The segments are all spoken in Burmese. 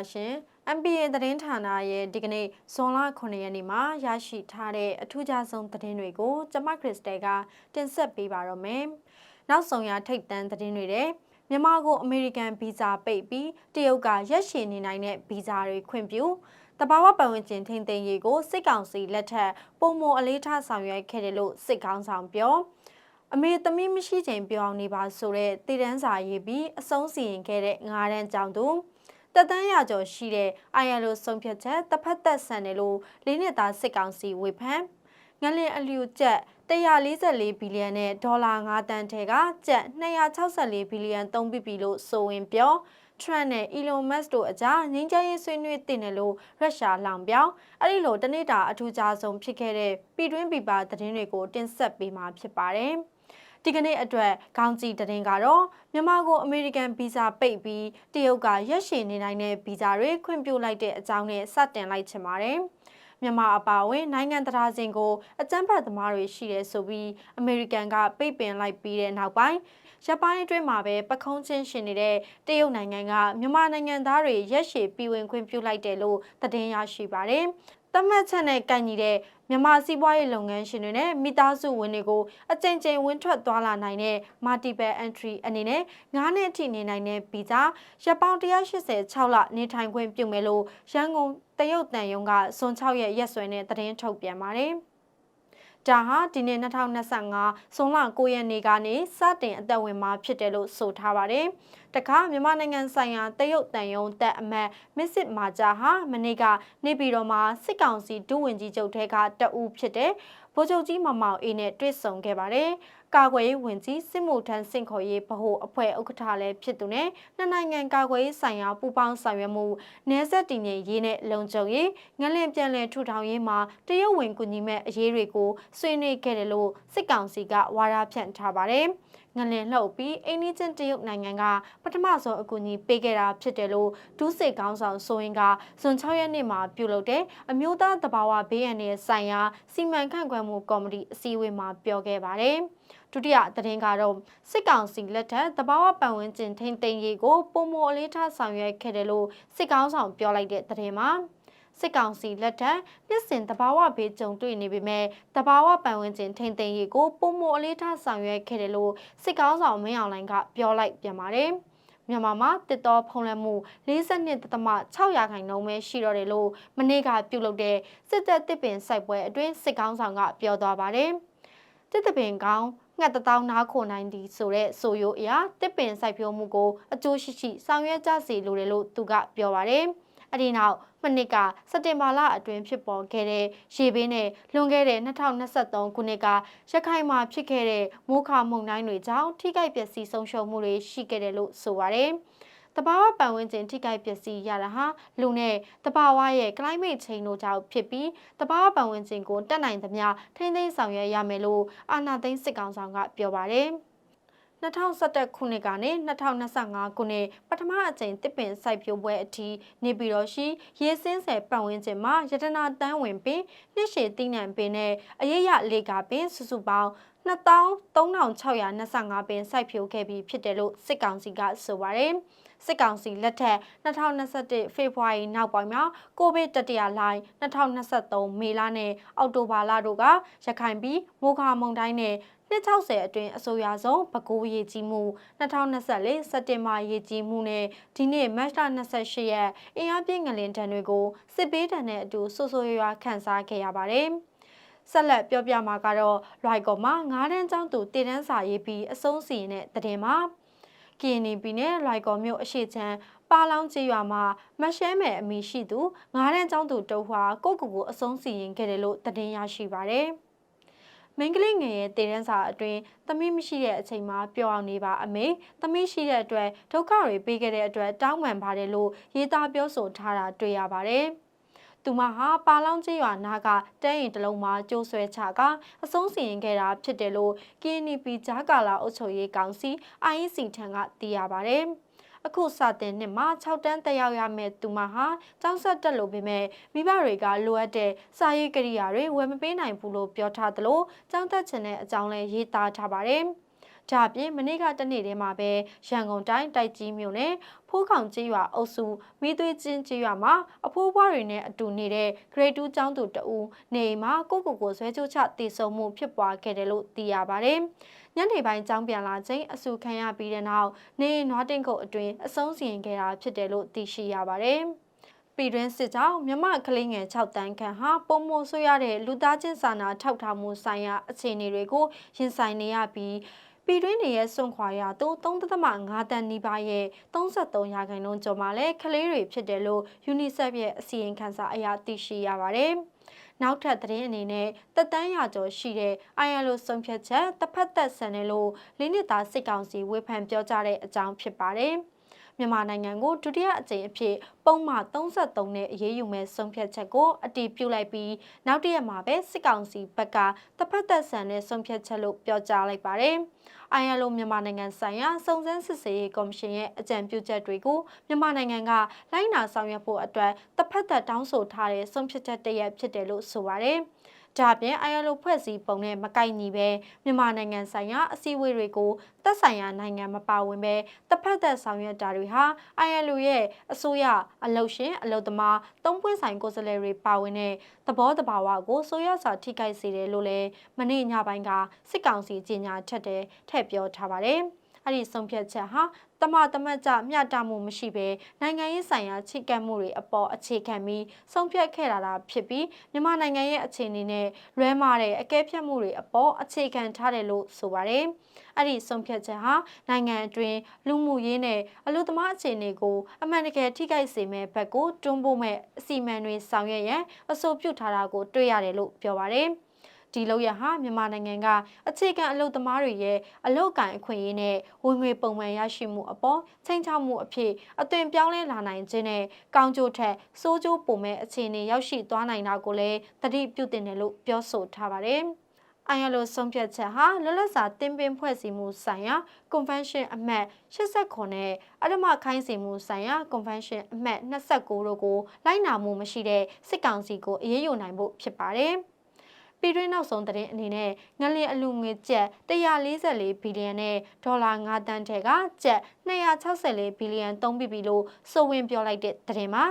င်္ဂလာပါရှင် MPA သတင်းဌာနရဲ့ဒီကနေ့ဇွန်လ9ရက်နေ့မှာရရှိထားတဲ့အထူးခြားဆုံးသတင်းတွေကိုကျွန်မခရစ်စတယ်ကတင်ဆက်ပေးပါတော့မယ်။နောက်ဆုံးရထိတ်တန့်သတင်းတွေတဲ့မြန်မာကိုအမေရိကန်ဗီဇာပိတ်ပြီးတရုတ်ကရက်ရှည်နေနိုင်တဲ့ဗီဇာတွေခွင့်ပြုတဘာဝပတ်ဝန်းကျင်ထိန်းသိမ်းရေးကိုစစ်ကောင်စီလက်ထက်ပုံမအလေးထားဆောင်ရွက်ခဲ့တယ်လို့စစ်ကောင်ဆောင်ပြောအမေသမီးမရှိချိန်ပြောင်းနေပါဆိုတဲ့တည်တန်းစာရေးပြီးအဆုံးစီရင်ခဲ့တဲ့ငါးတန်းကြောင့်သူ တက်တန်းရကျော်ရှိတဲ့ ILO ဆုံးဖြတ်ချက်တစ်ဖက်သက်ဆန်တယ်လို့လေးနှစ်သားစစ်ကောင်စီဝေဖန်ငလင်အလျူကျပ်144ဘီလီယံနဲ့ဒေါ်လာ9တန်းထဲကကျပ်264ဘီလီယံသုံးပြီးပြီလို့ဆိုဝင်ပြော Trump နဲ့ Elon Musk တို့အကြားငြိမ်းချမ်းရေးဆွေးနွေးတင်တယ်လို့ရုရှားလောင်ပြောင်းအဲ့ဒီလိုတနေ့တာအထူးခြားဆုံးဖြစ်ခဲ့တဲ့ပြည်တွင်းပြည်ပသတင်းတွေကိုတင်ဆက်ပေးမှာဖြစ်ပါတယ်။ ဒီကနေ့အတွက်ခေါင်းကြီးတရင်ကတော့မြန်မာကိုအမေရိကန်ဗီဇာပိတ်ပြီးတရုတ်ကရက်ရှည်နေနိုင်တဲ့ဗီဇာတွေခွင့်ပြုလိုက်တဲ့အကြောင်းနဲ့စတင်လိုက်ချင်ပါတယ်။မြန်မာအပါအဝင်နိုင်ငံသားစဉ်ကိုအကြမ်းဖက်သမားတွေရှိတယ်ဆိုပြီးအမေရိကန်ကပိတ်ပင်လိုက်ပြီးတဲ့နောက်ပိုင်းရပိုင်းအတွင်းမှာပဲပခုံးချင်းရှင်နေတဲ့တရုတ်နိုင်ငံကမြန်မာနိုင်ငံသားတွေရက်ရှည်ပြည်ဝင်ခွင့်ပြုလိုက်တယ်လို့သတင်းရရှိပါတယ်။သတ်မှတ်ချက်နဲ့ကန့်ညီတဲ့ မြန်မာစီးပွားရေးလုပ်ငန်းရှင်တွေနဲ့မိသားစုဝင်တွေကိုအကြိမ်ကြိမ်ဝင်ထွက်သွားလာနိုင်တဲ့ multiple entry အနေနဲ့9နှစ်အထိနေနိုင်တဲ့ဗီဇာရပောင်186လနေထိုင်ခွင့်ပြုမယ်လို့ရန်ကုန်တရုတ်တန်ယုံကဇွန်6ရက်ရက်စွဲနဲ့သတင်းထုတ်ပြန်ပါတယ်။ ဒါဟာဒီနေ့2025ဇွန်လ9ရက်နေ့ကနေစတင်အသက်ဝင်မှာဖြစ်တယ်လို့ဆိုထားပါတယ်။တခါမြန်မာနိုင်ငံဆိုင်ရာတရုတ်တန်ယုံတက်အမတ်မစ်စစ်မာဂျာဟာမနေ့ကနေပြည်တော်မှာစစ်ကောင်စီဒုဝန်ကြီးချုပ်ထဲကတအူးဖြစ်တဲ့ဗိုလ်ချုပ်ကြီးမမောင်အေးနဲ့တွေ့ဆုံခဲ့ပါတယ်။ ကာကွယ်ရေးဝန်ကြီးစစ်မှုထမ်းစင်ခေါ်ရေးဗဟိုအဖွဲ့ဥက္ကဋ္ဌလည်းဖြစ်သူနဲ့နှစ်နိုင်ငံကာကွယ်ရေးဆိုင်ရာပူးပေါင်းဆောင်ရွက်မှုနည်းဆက်တည်ငြိမ်ရေးနဲ့လုံခြုံရေးငလင်ပြန်လည်ထူထောင်ရေးမှာတရုတ်ဝင်ကူညီမဲ့အရေးတွေကိုဆွေးနွေးခဲ့တယ်လို့စစ်ကောင်စီကဝါဒဖြန့်ထားပါတယ်။ငလင်လှုပ်ပြီးအိန္ဒိချင်းတရုတ်နိုင်ငံကပထမဆုံးအကူအညီပေးခဲ့တာဖြစ်တယ်လို့ဒုစစ်ကောင်းဆောင်ဆိုရင်ကဇွန်6ရက်နေ့မှာပြုလုပ်တဲ့အမျိုးသားသဘာဝဘေးအန္တရာယ်ဆိုင်ရာစီမံခန့်ခွဲမှုကော်မတီအစည်းအဝေးမှာပြောခဲ့ပါတယ်။ဒုတိယသတင်းကတော့စစ်ကောင်စီလက်ထက်တဘာဝပတ်ဝန်းကျင်ထိန်းသိမ်းရေးကိုပုံမအလေးထားဆောင်ရွက်ခဲ့တယ်လို့စစ်ကောင်ဆောင်ပြောလိုက်တဲ့သတင်းမှာ စစ်ကောင်စီလက်ထက်နှစ်စဉ်တဘာဝဘေးကြုံတွေ့နေပေမဲ့တဘာဝပတ်ဝန်းကျင်ထိန်းသိမ်းရေးကိုပုံမအလေးထားဆောင်ရွက်ခဲ့တယ်လို့စစ်ကောင်ဆောင်မင်းအောင်လှိုင်ကပြောလိုက်ပြန်ပါတယ်မြန်မာမှာတစ်တော်ဖုံးလွှမ်းမှု42.6ရာခိုင်နှုန်းပဲရှိတော့တယ်လို့မနေ့ကပြုလုပ်တဲ့စစ်တပ်တစ်ပင်စိုက်ပွဲအတွင်းစစ်ကောင်ဆောင်ကပြောသွားပါတယ်။တစ်တပင်ကောင်ငှက်တထောင်နားခိုနိုင်သည်ဆိုတဲ့ဆိုရိုအရာတစ်ပင်စိုက်ပျိုးမှုကိုအကျိုးရှိရှိဆောင်ရွက်ကြစီလိုတယ်လို့သူကပြောပါတယ်။အဒီနောက် မနစ်ကစက်တင်ဘာလအတွင်းဖြစ်ပေါ်ခဲ့တဲ့ရေဘေးနဲ့လွန်ခဲ့တဲ့2023ခုနှစ်ကရခိုင်မှာဖြစ်ခဲ့တဲ့မိုးခါမုန်တိုင်းတွေကြောင့်ထိခိုက်ပျက်စီးဆုံးရှုံးမှုတွေရှိခဲ့တယ်လို့ဆိုပါတယ်။တဘာဝပတ်ဝန်းကျင်ထိခိုက်ပျက်စီးရတာဟာလူနဲ့တဘာဝရဲ့ climate change တို့ကြောင့်ဖြစ်ပြီးတဘာဝပတ်ဝန်းကျင်ကိုတက်နိုင်သမျှထိန်းသိမ်းဆောင်ရွက်ရမယ်လို့အာဏာသိမ်းစစ်ကောင်ဆောင်ကပြောပါတယ် 2021ခုနှစ်ကနေ2025ခုနှစ်ပထမအကြိမ်တစ်ပင်စိုက်ပျိုးပွဲအထိနေပြည်တော်ရှိရေစင်းဆယ်ပတ်ဝန်းကျင်မှာရတနာတန်းဝင်ပင်နှစ်ရှည်တိနံပင်နဲ့အရေးရလေကာပင်စုစုပေါင်း23,625ပင်စိုက်ပျိုးခဲ့ပြီးဖြစ်တယ်လို့စစ်ကောင်စီကဆိုပါတယ်။ စစ်ကောင်စီလက်ထက်2021ဖေဖော်ဝါရီနောက်ပိုင်းမှာကိုဗစ်တတိယလှိုင်း2023မေလနဲ့အောက်တိုဘာလတို့ကရခိုင်ပြည်မိုးခါမုန်တိုင်းနဲ့260အတွင်းအဆိုအရဆုံးပဲခူးရေကြီးမှု2024စက်တင်ဘာရေကြီးမှုနဲ့ဒီနေ့မတ်လ28ရက်အင်အားပြင်းငလင်တံတွေကိုစစ်ပေးတံနဲ့အတူဆိုးဆိုးရွားရွားခန်းစားခဲ့ရပါတယ်။ဆက်လက်ပြောပြမှာကတော့လွိုက်ကော်မှာငားတန်းကျောင်းသူတည်တန်းစာရေးပြီးအဆုံးစီရင်တဲ့တည်မှာ ကရင်နီပြည်နယ်လွိုင်ကော်မြို့အရှိချမ်းပါလောင်းကျေးရွာမှာမရှဲမယ်အမိရှိသူငားတန်းကျောင်းသူတုံးဟွာကိုကူကိုအဆုံးစီရင်ခဲ့တယ်လို့သတင်းရရှိပါရယ်မင်းကလေးငယ်ရဲ့တည်တန်းစာအတွင်းသမီးမရှိတဲ့အချိန်မှာပျော်အောင်နေပါအမေသမီးရှိတဲ့အတွက်ဒုက္ခတွေပေးခဲ့တဲ့အတွက်တောင်းပန်ပါတယ်လို့ရေးသားပြောဆိုထားတာတွေ့ရပါတယ်။ သူမဟာပါလောင်းကျေးရွာနာကတဲရင်တလုံးမှာကျိုးဆွဲချကအဆုံးစီရင်ခဲ့တာဖြစ်တယ်လို့ KNP ဂျာကာလာအုပ်ချုပ်ရေးကောင်စီ IEC ထံကသိရပါဗျ။အခုစတင်နှစ်မှာ6တန်းတက်ရောက်ရမယ့်သူမဟာကျောင်းဆက်တက်လို့ပေမဲ့မိဘတွေကလိုအပ်တဲ့စာရေးကိရိယာတွေဝယ်မပေးနိုင်ဘူးလို့ပြောထားသလိုကျောင်းတက်ချင်တဲ့အကြောင်းလည်းရေးသားထားပါတယ်။။ ဒါအပြင်မနေ့ကတနေ့တည်းမှာပဲရန်ကုန်တိုင်းတိုက်ကြီးမြို့နယ်ဖိုးခေါင်ကျေးရွာအုပ်စုမိသွေးချင်းကျေးရွာမှာအဖိုးဘွားတွေနဲ့အတူနေတဲ့ grade 2ကျောင်းသူတဦးနေအိမ်မှာကိုကိုကိုဆွဲချိုးချတည်ဆုံမှုဖြစ်ပွားခဲ့တယ်လို့သိရပါတယ်။ညနေပိုင်းကျောင်းပြန်လာချိန်အဆူခံရပြီးတဲ့နောက်နေအိမ်နွားတင်ကုတ်အတွင်းအဆုံးစီရင်ခဲ့တာဖြစ်တယ်လို့သိရှိရပါတယ်။ပြည်တွင်းစစ်ကြောင့်မြမကလေးငယ်6တန်းခန့်ဟာပုံမဆိုးရတဲ့လူသားချင်းစာနာထောက်ထားမှုဆိုင်ရာအခြေအနေတွေကိုရင်ဆိုင်နေရပြီး ပြည်တွင်းနေရဲ့စွန့်ခွာရသူ3.5တန်းနီးပါးရဲ့33ရာခိုင်နှုန်းကျော်မှလည်းကလေးတွေဖြစ်တယ်လို့ UNICEF ရဲ့အစီရင်ခံစာအရသိရှိရပါတယ်။နောက်ထပ်သတင်းအနေနဲ့တက်တန်းရကျော်ရှိတဲ့ ILO ဆုံးဖြတ်ချက်တစ်ဖက်သက်ဆန်တယ်လို့လင်းနစ်သားစစ်ကောင်စီဝေဖန်ပြောကြားတဲ့အကြောင်းဖြစ်ပါတယ်။ မြန်မာနိုင်ငံကိုဒုတိယအကြိမ်အဖြစ်ပုံမှန်33နဲ့အရေးယူမဲ့ဆုံးဖြတ်ချက်ကိုအတည်ပြုလိုက်ပြီးနောက်တရက်မှာပဲစစ်ကောင်စီဘက်ကတပတ်သက်ဆန်တဲ့ဆုံးဖြတ်ချက်လို့ပြောကြားလိုက်ပါတယ်။ ILO မြန်မာနိုင်ငံဆိုင်ရာစုံစမ်းစစ်ဆေးရေးကော်မရှင်ရဲ့အကြံပြုချက်တွေကိုမြန်မာနိုင်ငံကလိုက်နာဆောင်ရွက်ဖို့အတွက်တစ်ဖက်သက်တောင်းဆိုထားတဲ့ဆုံးဖြတ်ချက်တရက်ဖြစ်တယ်လို့ဆိုပါတယ်။ ဒါ့အပြင် ILO ဖွဲ့စည်းပုံနဲ့မကိုက်ညီပဲမြန်မာနိုင်ငံဆိုင်ရာအစည်းအဝေးတွေကိုသက်ဆိုင်ရာနိုင်ငံမပါဝင်ပဲတစ်ဖက်သက်ဆောင်ရွက်တာတွေဟာ ILO ရဲ့အစိုးရအလုရှင်အလုသမားသုံးပွင့်ဆိုင်ကိုယ်စားလှယ်တွေပါဝင်တဲ့သဘောတဘာဝကိုဆိုရစာထိခိုက်စေတယ်လို့လည်းမနေ့ညပိုင်းကစစ်ကောင်စီကြီးညာထက်တဲ့ထည့်ပြောထားပါတယ်။အဲ့ဒီဆုံးဖြတ်ချက်ဟာ တမတမတ်ကြမျှတမှုမရှိဘဲနိုင်ငံရေးဆိုင်ရာချိကပ်မှုတွေအပေါ်အခြေခံပြီးဆုံးဖြတ်ခဲ့တာတာဖြစ်ပြီးမြန်မာနိုင်ငံရဲ့အခြေအနေနဲ့လွဲမာတဲ့အကဲဖြတ်မှုတွေအပေါ်အခြေခံထားတယ်လို့ဆိုပါတယ်။အဲ့ဒီဆုံးဖြတ်ချက်ဟာနိုင်ငံအတွင်းလူမှုရေးနဲ့အလို့သမားအခြေအနေကိုအမှန်တကယ်ထိခိုက်စေမဲ့ဘက်ကိုတွန်းပို့မဲ့အစီအမံတွေဆောင်ရွက်ရန်အဆိုပြုထားတာကိုတွေ့ရတယ်လို့ပြောပါတယ်။ ဒီလောက်ရဟာမြန်မာနိုင်ငံကအခြေခံအလုပ်သမားတွေရဲ့အလုပ်ကင်အခွင့်အရေးနဲ့ဝင်ငွေပုံမှန်ရရှိမှုအပေါ်ချိန်ချမှုအဖြစ်အသွင်ပြောင်းလဲလာနိုင်ခြင်းနဲ့ကောင်းကျိုးထက်ဆိုးကျိုးပုံမဲ့အခြေအနေရောက်ရှိသွားနိုင်တာကိုလည်းသတိပြုတင်တယ်လို့ပြောဆိုထားပါတယ်။ ILO ဆုံးဖြတ်ချက်ဟာလွတ်လပ်စွာတင်ပင်ဖွဲ့စည်းမှုဆိုင်ရာ Convention အမှတ်89နဲ့အဓမ္မခိုင်းစေမှုဆိုင်ရာ Convention အမှတ်29တို့ကိုလိုက်နာမှုမရှိတဲ့စစ်ကောင်စီကိုအရေးယူနိုင်ဖို့ဖြစ်ပါတယ်။ ပြည်တွင်းနောက်ဆုံးသတင်းအနေနဲ့ငလျင်အလူငွေကျပ်144ဘီလီယံနဲ့ဒေါ်လာ9တန်းထဲကကျပ်264ဘီလီယံသုံးပြီးပြီလို့ဆိုဝင်ပြောလိုက်တဲ့သတင်းမှာ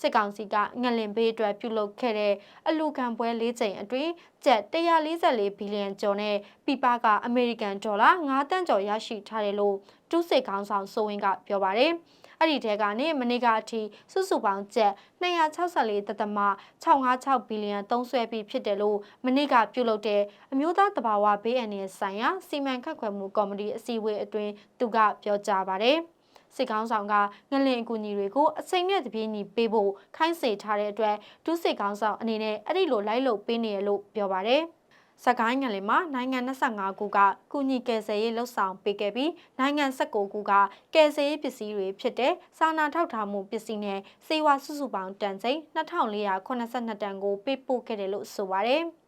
စစ်ကောင်စီကငလင်ဘေးအတွက်ပြုလုပ်ခဲ့တဲ့အလူခံပွဲ၄ချိန်အတွင်းကျပ်144ဘီလီယံကျော်နဲ့ပြပကအမေရိကန်ဒေါ်လာ9တန်းကျော်ရရှိထားတယ်လို့တူးစစ်ခေါင်းဆောင်ဆိုဝင်ကပြောပါတယ်။အဲ့ဒီထဲကနေမနေ့ကအထိစုစုပေါင်းကျပ်264တသမ656ဘီလီယံသုံးစွဲပြီးဖြစ်တယ်လို့မနေ့ကပြုလုပ်တဲ့အမျိုးသားတဘာဝဘေးအန္တရာယ်ဆိုင်ရာစီမံခန့်ခွဲမှုကော်မတီအစည်းအဝေးအတွင်းသူကပြောကြားပါတယ် စစ်ကောင်းဆောင်ကငလင်အကူအညီတွေကိုအစိမ့်နဲ့တပြေးညီပေးဖို့ခိုင်းစေထားတဲ့အတွက်ဒုစစ်ကောင်းဆောင်အနေနဲ့အဲ့ဒီလိုလိုက်လုပ်ပေးနေရလို့ပြောပါတယ်။စကိုင်းငံလင်မှာနိုင်ငံ25ခုကကုညီကယ်ဆယ်ရေးလှုပ်ဆောင်ပေးခဲ့ပြီးနိုင်ငံ19ခုကကယ်ဆယ်ရေးပစ္စည်းတွေဖြစ်တဲ့စာနာထောက်ထားမှုပစ္စည်းနဲ့စေဝါစုစုပေါင်းတန်ချိန်2482တန်ကိုပေးပို့ခဲ့တယ်လို့ဆိုပါတယ်။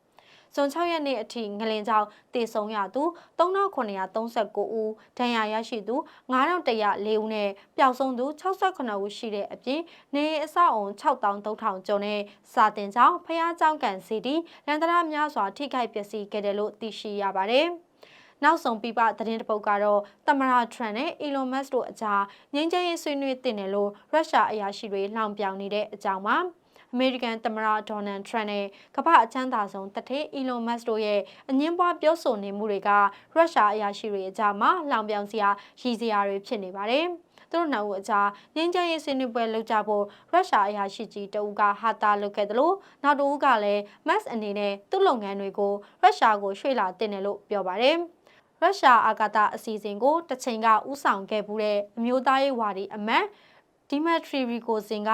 ဇွန်6ရက်နေ့အထိငလင်ကြောင့်တည်ဆုံရသူ3939ဦးဒဏ်ရာရရှိသူ9104ဦးနဲ့ပျောက်ဆုံးသူ69ဦးရှိတဲ့အပြင်နေအဆောက်အုံ6300ကျော်နဲ့စာတင်ကြောင်းဖျားကြောင်းကန်စီတီလန်တရာများစွာထိခိုက်ပျက်စီးခဲ့တယ်လို့သိရှိရပါတယ်နောက်ဆုံးပြပသတင်းတပုတ်ကတော့သမရာထရန်နဲ့ Elon Musk တို့အကြားငြိမ်းချမ်းရေးဆွေးနွေးတင်တယ်လို့ရုရှားအရာရှိတွေလှောင်ပြောင်နေတဲ့အကြောင်းပါ အမေရိကန်သမ္မတဒေါ်နယ်ထရန့်နဲ့ကမ္ဘာအချမ်းသာဆုံးတထေးအီလွန်မတ်စ်တို့ရဲ့အငင်းပွားပြောဆိုနေမှုတွေကရုရှားအရာရှိတွေအကြားမှာလောင်ပြောင်စရာရည်စရာတွေဖြစ်နေပါတယ်။သူတို့နှစ်ဦးအကြားငင်းချမ်းရေးဆွေးနွေးပွဲလုပ်ကြဖို့ရုရှားအရာရှိကြီးတဦးကဟာတာလုပ်ခဲ့တယ်လို့နောက်တဦးကလည်း Max အနေနဲ့သူ့လုပ်ငန်းတွေကိုရုရှားကိုရွှေ့လာတင်တယ်လို့ပြောပါတယ်။ရုရှားအာကာသအစီအစဉ်ကိုတစ်ချိန်ကဥဆောင်ခဲ့မှုတဲ့အမျိုးသားရေးဝါဒီအမတ် ဒီမက်ထရီရီကိုစင်က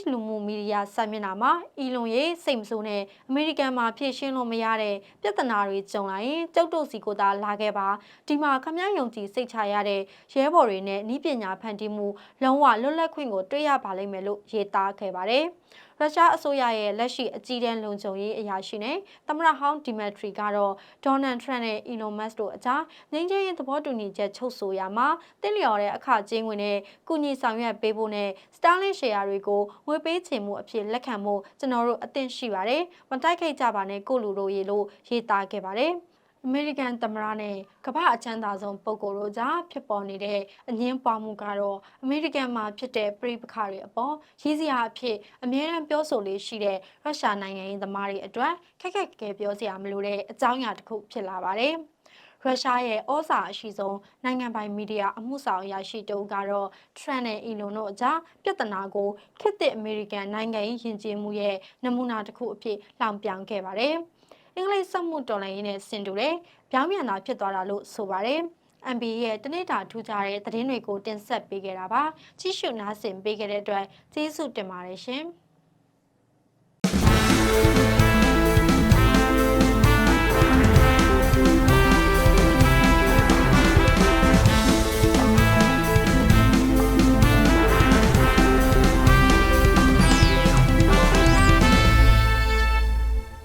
H လူမှုမီဒီယာစာမျက်နှာမှာအီလွန်ရဲ့စိတ်မဆိုးနဲ့အမေရိကန်မှာဖြည့်ရှင်းလို့မရတဲ့ပြဿနာတွေကြုံလာရင်ကျုပ်တို့စီကိုသာလာခဲ့ပါဒီမှာခမည်းယုံကြည်စိတ်ချရတဲ့ရဲဘော်တွေနဲ့ဤပညာဖန်တီးမှုလုံးဝလွတ်လပ်ခွင့်ကိုတွေ့ရပါလိမ့်မယ်လို့ရေးသားခဲ့ပါတယ်။ ရုရှားအစိုးရရဲ့လက်ရှိအကြီးတန်းလုံခြုံရေးအရာရှိနဲ့သမ္မတဟောင်းဒီမက်ထရီကတော့ဒေါ်နယ်ထရန့်နဲ့အီလွန်မတ်စ်တို့အကြားငြိမ်းချမ်းရေးသဘောတူညီချက်ချုပ်ဆိုရာမှာတင့်လျော်တဲ့အခကြေးငွေနဲ့ကုညီဆောင်ရွက်ပေးဖို့နဲ့စတာလင်ရှယ်ယာတွေကိုငွေပေးချေမှုအဖြစ်လက်ခံဖို့ကျွန်တော်တို့အသင့်ရှိပါတယ်။မတိုက်ခိုက်ကြပါနဲ့ကိုလူတို့ရေလို့ရေးသားခဲ့ပါတယ်။ အမေရိကန်သမ္မတနဲ့ကမ္ဘာအချမ်းသာဆုံးပုဂ္ဂိုလ်တို့ကြားဖြစ်ပေါ်နေတဲ့အငင်းပွားမှုကတော့အမေရိကန်မှာဖြစ်တဲ့ပြည်ပခါတွေအပေါ်ရည်စရာအဖြစ်အမြဲတမ်းပြောဆိုလေးရှိတဲ့ရုရှားနိုင်ငံရေးသမားတွေအတွက်ခက်ခက်ခဲခဲပြောစရာမလိုတဲ့အကြောင်းအရာတစ်ခုဖြစ်လာပါတယ်။ရုရှားရဲ့ဩဇာအရှိဆုံးနိုင်ငံပိုင်မီဒီယာအမှုဆောင်အရာရှိတုံးကတော့ Trump နဲ့ Elon တို့အကြားပြဿနာကိုခေတ်သစ်အမေရိကန်နိုင်ငံရေးယဉ်ကျေးမှုရဲ့နမူနာတစ်ခုအဖြစ်လောင်ပြောင်ခဲ့ပါတယ်။ အင်္ဂလိပ်စက်မှုတော်လှန်ရေးနဲ့ဆင်တူတဲ့ပြောင်းပြန်တာဖြစ်သွားတာလို့ဆိုပါတယ်။ MB ရဲ့တနေ့တာထူးခြားတဲ့သတင်းတွေကိုတင်ဆက်ပေးခဲ့တာပါ။ကြည့်ရှုနားဆင်ပေးခဲ့တဲ့အတွက်ကျေးဇူးတင်ပါတယ်ရှင်။